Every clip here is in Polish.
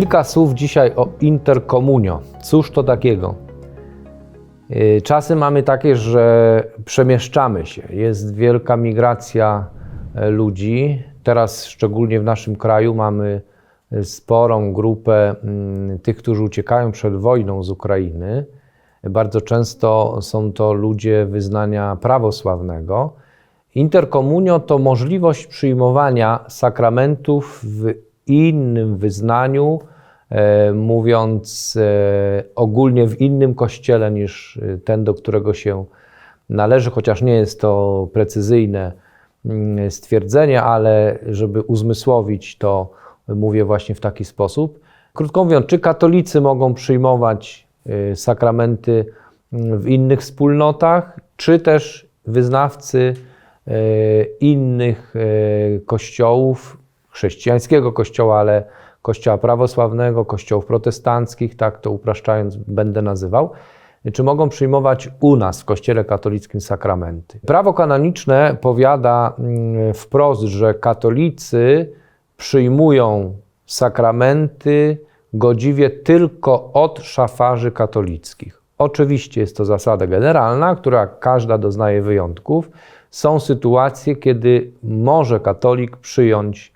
Kilka słów dzisiaj o interkomunio. Cóż to takiego? Yy, Czasy mamy takie, że przemieszczamy się. Jest wielka migracja e, ludzi. Teraz, szczególnie w naszym kraju, mamy e, sporą grupę mm, tych, którzy uciekają przed wojną z Ukrainy. Bardzo często są to ludzie wyznania prawosławnego. Interkomunio to możliwość przyjmowania sakramentów w innym wyznaniu, mówiąc e, ogólnie w innym kościele niż e, ten, do którego się należy, chociaż nie jest to precyzyjne mm, stwierdzenie, ale żeby uzmysłowić to, mówię właśnie w taki sposób. Krótko mówiąc, czy katolicy mogą przyjmować e, sakramenty mm, w innych wspólnotach, czy też wyznawcy e, innych e, kościołów, chrześcijańskiego kościoła, ale kościoła prawosławnego, kościołów protestanckich, tak to upraszczając będę nazywał, czy mogą przyjmować u nas w Kościele katolickim sakramenty. Prawo kanoniczne powiada mm, wprost, że katolicy przyjmują sakramenty godziwie tylko od szafarzy katolickich. Oczywiście jest to zasada generalna, która każda doznaje wyjątków. Są sytuacje, kiedy może katolik przyjąć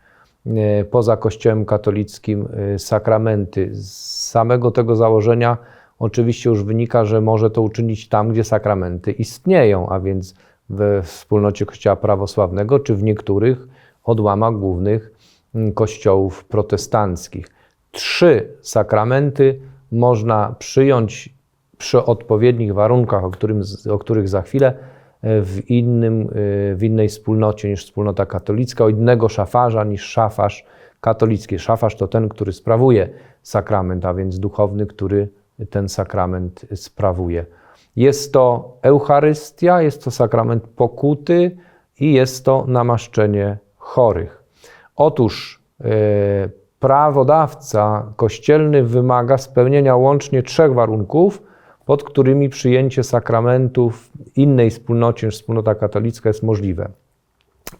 poza Kościołem katolickim e, sakramenty. Z samego tego założenia oczywiście już wynika, że może to uczynić tam, gdzie sakramenty istnieją, a więc we wspólnocie Kościoła prawosławnego, czy w niektórych odłamach głównych mm, kościołów protestanckich. Trzy sakramenty można przyjąć przy odpowiednich warunkach, o, którym, o których za chwilę, e, w, innym, e, w innej wspólnocie niż wspólnota katolicka, od innego szafarza niż szafarz katolicki. Szafarz to ten, który sprawuje sakrament, a więc duchowny, który ten sakrament sprawuje. Jest to Eucharystia, jest to sakrament pokuty i jest to namaszczenie chorych. Otóż e, prawodawca kościelny wymaga spełnienia łącznie trzech warunków, pod którymi przyjęcie sakramentów innej wspólnocie niż wspólnota katolicka jest możliwe.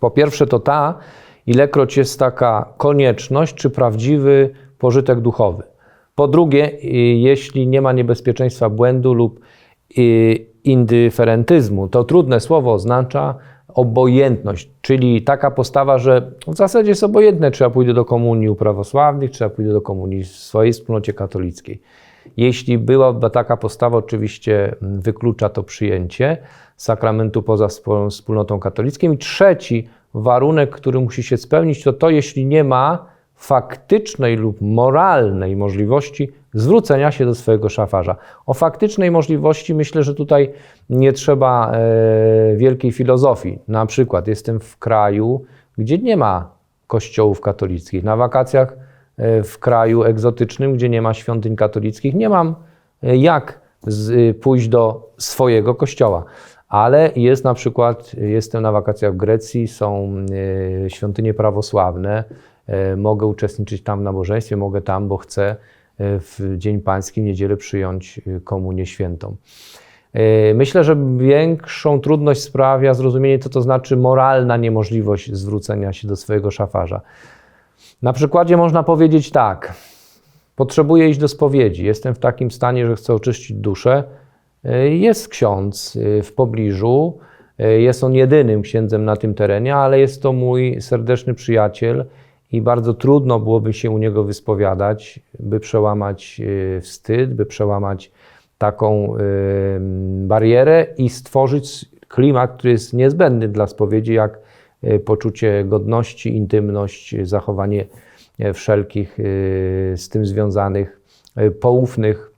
Po pierwsze, to ta, ilekroć jest taka konieczność czy prawdziwy pożytek duchowy. Po drugie, y, jeśli nie ma niebezpieczeństwa błędu lub y, indyferentyzmu, to trudne słowo oznacza obojętność, czyli taka postawa, że w zasadzie jest obojętne, czy ja pójdę do komunii u prawosławnych, czy ja pójdę do komunii w swojej wspólnocie katolickiej. Jeśli byłaby taka postawa, oczywiście wyklucza to przyjęcie sakramentu poza wspól- wspólnotą katolicką. I trzeci warunek, który musi się spełnić, to to, jeśli nie ma faktycznej lub moralnej możliwości zwrócenia się do swojego szafarza. O faktycznej możliwości myślę, że tutaj nie trzeba e, wielkiej filozofii. Na przykład jestem w kraju, gdzie nie ma kościołów katolickich. Na wakacjach w kraju egzotycznym, gdzie nie ma świątyń katolickich, nie mam e, jak z, y, pójść do swojego kościoła. Ale jest na przykład, jestem na wakacjach w Grecji, są e, świątynie prawosławne, e, mogę uczestniczyć tam w nabożeństwie, mogę tam, bo chcę e, w Dzień Pański, w niedzielę przyjąć e, komunię świętą. E, Myślę, że większą trudność sprawia zrozumienie, co to znaczy moralna niemożliwość zwrócenia się do swojego szafarza. Na przykładzie można powiedzieć tak: Potrzebuję iść do spowiedzi, jestem w takim stanie, że chcę oczyścić duszę. E, Jest ksiądz e, w pobliżu, e, jest on jedynym księdzem na tym terenie, ale jest to mój serdeczny przyjaciel i bardzo trudno byłoby się u niego wyspowiadać, by przełamać wstyd, by przełamać taką barierę i stworzyć klimat, który jest niezbędny dla spowiedzi, jak poczucie godności, intymność, zachowanie e, wszelkich e, z tym związanych poufnych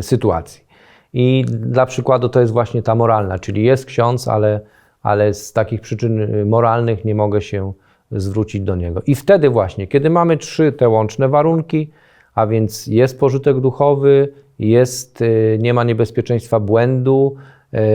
sytuacji. I dla przykładu to jest właśnie ta moralna, czyli jest ksiądz, ale, ale z takich przyczyn y, moralnych nie mogę się zwrócić do niego. I wtedy właśnie, kiedy mamy trzy te łączne warunki, a więc jest pożytek duchowy, jest, y, nie ma niebezpieczeństwa błędu, y,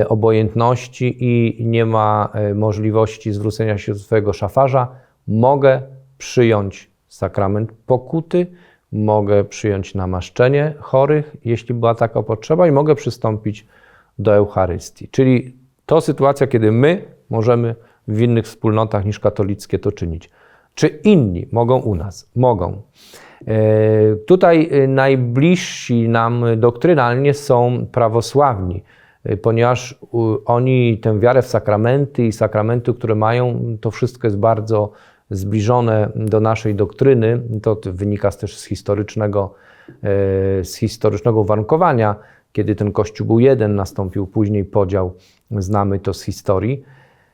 obojętności i nie ma y, możliwości zwrócenia się do swojego szafarza, mogę przyjąć sakrament pokuty, mogę przyjąć namaszczenie chorych, jeśli była taka potrzeba, i mogę przystąpić do Eucharystii. Czyli to sytuacja, kiedy my możemy w innych wspólnotach niż katolickie to czynić. Czy inni mogą u nas? Mogą. E, Tutaj e, najbliżsi nam doktrynalnie są prawosławni, e, ponieważ u- oni tę wiarę w sakramenty i sakramenty, które mają, to wszystko jest bardzo zbliżone do naszej doktryny. To wynika też z historycznego, e, z historycznego uwarunkowania, kiedy ten Kościół był jeden, nastąpił później podział, znamy to z historii.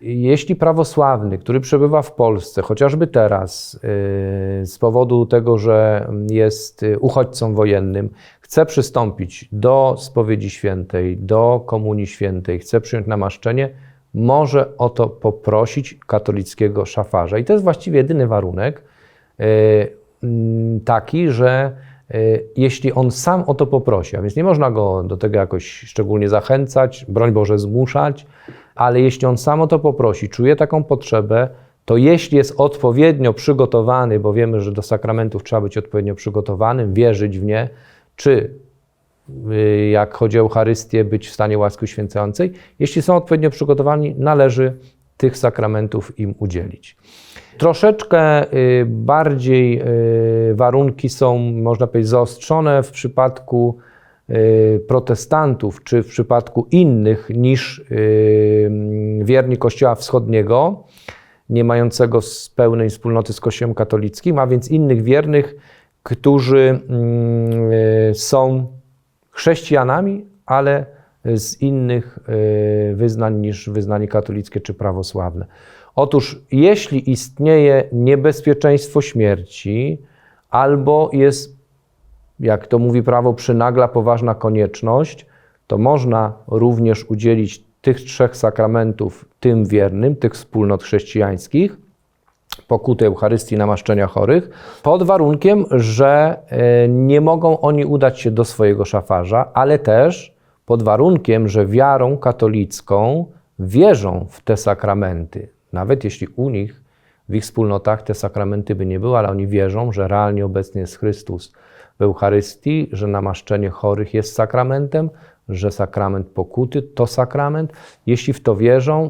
Jeśli prawosławny, który przebywa w Polsce, chociażby teraz, yy, z powodu tego, że jest yy, uchodźcą wojennym, chce przystąpić do spowiedzi świętej, do komunii świętej, chce przyjąć namaszczenie, może o to poprosić katolickiego szafarza. I to jest właściwie jedyny warunek yy, mm, taki, że jeśli on sam o to poprosi, a więc nie można go do tego jakoś szczególnie zachęcać, broń Boże zmuszać, ale jeśli on sam o to poprosi, czuje taką potrzebę, to jeśli jest odpowiednio przygotowany, bo wiemy, że do sakramentów trzeba być odpowiednio przygotowanym, wierzyć w nie, czy y, jak chodzi o Eucharystię, być w stanie łaski uświęcającej, jeśli są odpowiednio przygotowani, należy tych sakramentów im udzielić. Troszeczkę y, bardziej y, warunki są, można powiedzieć, zaostrzone w przypadku protestantów, czy w przypadku innych niż y, wierni Kościoła Wschodniego, nie mającego pełnej wspólnoty z Kościołem katolickim, a więc innych wiernych, którzy mm, y, są chrześcijanami, ale z innych y, wyznań niż wyznanie katolickie czy prawosławne. Otóż, jeśli istnieje niebezpieczeństwo śmierci, albo jest, jak to mówi prawo, przynagla poważna konieczność, to można również udzielić tych trzech sakramentów tym wiernym, tych wspólnot chrześcijańskich, pokuty Eucharystii namaszczenia chorych, pod warunkiem, że e, nie mogą oni udać się do swojego szafarza, ale też pod warunkiem, że wiarą katolicką wierzą w te sakramenty. Nawet jeśli u nich, w ich wspólnotach te sakramenty by nie były, ale oni wierzą, że realnie obecny jest Chrystus w Eucharystii, że namaszczenie chorych jest sakramentem, że sakrament pokuty to sakrament. Jeśli w to wierzą,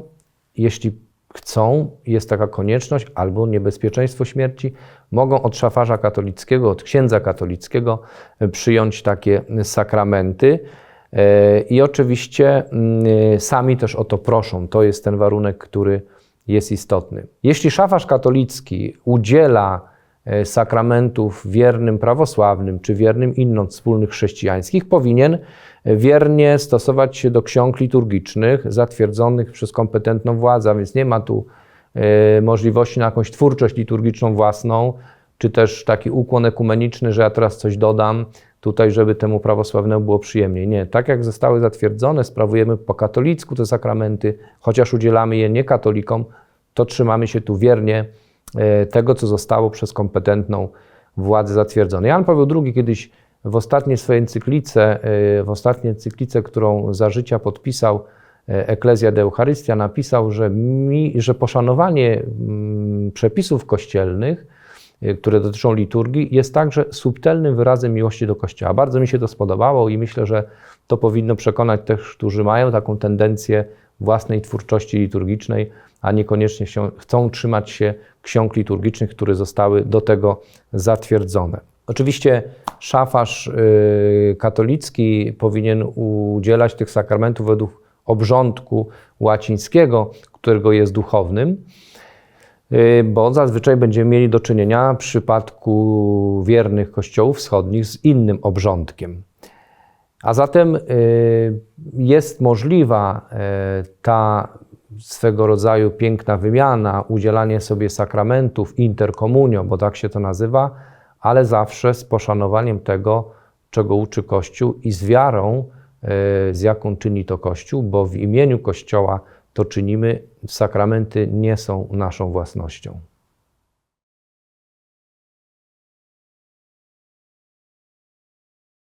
jeśli chcą, jest taka konieczność albo niebezpieczeństwo śmierci, mogą od szafarza katolickiego, od księdza katolickiego e, przyjąć takie sakramenty. E, I oczywiście mm, sami też o to proszą. To jest ten warunek, który jest istotny. Jeśli szafarz katolicki udziela e, sakramentów wiernym prawosławnym czy wiernym innym wspólnych chrześcijańskich, powinien wiernie stosować się do ksiąg liturgicznych zatwierdzonych przez kompetentną władzę, a więc nie ma tu e, możliwości na jakąś twórczość liturgiczną własną, czy też taki ukłon ekumeniczny, że ja teraz coś dodam tutaj, żeby temu prawosławnemu było przyjemniej. Nie, tak jak zostały zatwierdzone, sprawujemy po katolicku te sakramenty, chociaż udzielamy je nie katolikom, to trzymamy się tu wiernie e, tego, co zostało przez kompetentną władzę zatwierdzone. Jan Paweł II kiedyś w ostatniej swojej encyklice, e, w ostatniej encyklice, którą za życia podpisał e, Ecclesia de Eucharystia, napisał, że, mi, że poszanowanie mm, przepisów kościelnych, e, które dotyczą liturgii, jest także subtelnym wyrazem miłości do Kościoła. Bardzo mi się to spodobało i myślę, że to powinno przekonać tych, którzy mają taką tendencję własnej twórczości liturgicznej, a niekoniecznie chcą trzymać się ksiąg liturgicznych, które zostały do tego zatwierdzone. Oczywiście szafarz y, katolicki powinien udzielać tych sakramentów według obrządku łacińskiego, którego jest duchownym, y, bo zazwyczaj będziemy mieli do czynienia w przypadku wiernych kościołów wschodnich z innym obrządkiem. A zatem y, jest możliwa y, ta swego rodzaju piękna wymiana, udzielanie sobie sakramentów, interkomunią, bo tak się to nazywa, ale zawsze z poszanowaniem tego, czego uczy Kościół i z wiarą, y, z jaką czyni to Kościół, bo w imieniu Kościoła to czynimy, sakramenty nie są naszą własnością.